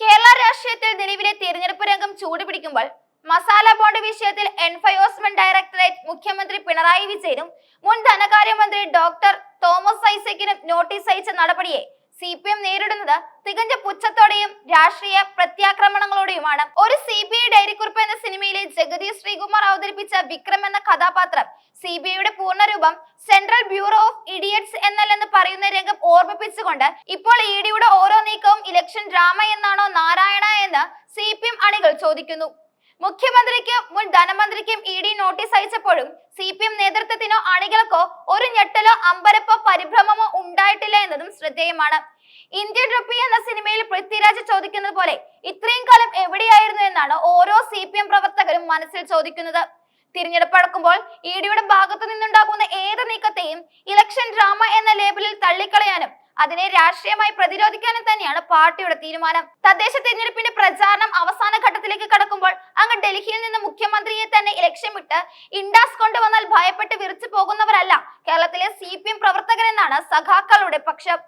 കേരള രാഷ്ട്രീയത്തിൽ നിലവിലെ തിരഞ്ഞെടുപ്പ് രംഗം ചൂടുപിടിക്കുമ്പോൾ മസാല ബോണ്ട് വിഷയത്തിൽ എൻഫോഴ്സ്മെന്റ് ഡയറക്ടറേറ്റ് മുഖ്യമന്ത്രി പിണറായി വിജയനും മുൻ ധനകാര്യമന്ത്രി ഡോക്ടർ തോമസ് ഐസക്കിനും നോട്ടീസ് അയച്ച നടപടിയെ സി പി എം നേരിടുന്നത് തികഞ്ഞ പുച്ഛത്തോടെയും രാഷ്ട്രീയ പ്രത്യാക്രമണങ്ങളോടെയുമാണ്. ഒരു സി ബി ഐ ഡയറിക്കുറിപ്പ് എന്ന സിനിമയിലെ ജഗതി ശ്രീകുമാർ അവതരിപ്പിച്ച വിക്രം എന്ന കഥാപാത്രം സി ബി ഐയുടെ പറയുന്ന രംഗം ഓർമ്മിപ്പിച്ചുകൊണ്ട് ഇപ്പോൾ ഇ ഡിയുടെ ഓരോ നീക്കവും ഇലക്ഷൻ ഡ്രാമ എന്നാണോ നാരായണ എന്ന് സി പി എം അണികൾ ചോദിക്കുന്നു. മുഖ്യമന്ത്രിക്കും മുൻ ധനമന്ത്രിക്കും ഇ ഡി നോട്ടീസ് അയച്ചപ്പോഴും സി പി എം നേതൃത്വത്തിനോ അണികൾക്കോ ഒരു ഞെട്ടലോ അമ്പരപ്പോ പരിഭ്രമമോ ഉണ്ടായിട്ടില്ല എന്നതും ശ്രദ്ധേയമാണ്. ഇന്ത്യൻ റുപ്പി എന്ന സിനിമയിൽ പൃഥ്വിരാജ് ചോദിക്കുന്നത് പോലെ ഇത്രയും കാലം എവിടെയായിരുന്നു എന്നാണ് ഓരോ സി പി എം പ്രവർത്തകരും മനസ്സിൽ ചോദിക്കുന്നത്. തിരഞ്ഞെടുപ്പ് അടുക്കുമ്പോൾ ഇ ഡിയുടെ ഭാഗത്തു നിന്നുണ്ടാകുന്ന ഏത് നീക്കത്തെയും ഇലക്ഷൻ ഡ്രാമ എന്ന ലേബലിൽ തള്ളിക്കളയാനും അതിനെ രാഷ്ട്രീയമായി പ്രതിരോധിക്കാനും തന്നെയാണ് പാർട്ടിയുടെ തീരുമാനം. തദ്ദേശ തിരഞ്ഞെടുപ്പിന്റെ പ്രചാരണം അവസാന ഘട്ടത്തിലേക്ക് കടക്കുമ്പോൾ അങ്ങ് ഡൽഹിയിൽ നിന്ന് മുഖ്യമന്ത്രിയെ തന്നെ ലക്ഷ്യമിട്ട് ഇൻഡാസ് കൊണ്ടുവന്നാൽ ഭയപ്പെട്ട് വിറച്ചു പോകുന്നവരല്ല. കേരളത്തിലെ സി പി എം പ്രവർത്തകരെന്നാണ് സഖാക്കളുടെ പക്ഷം.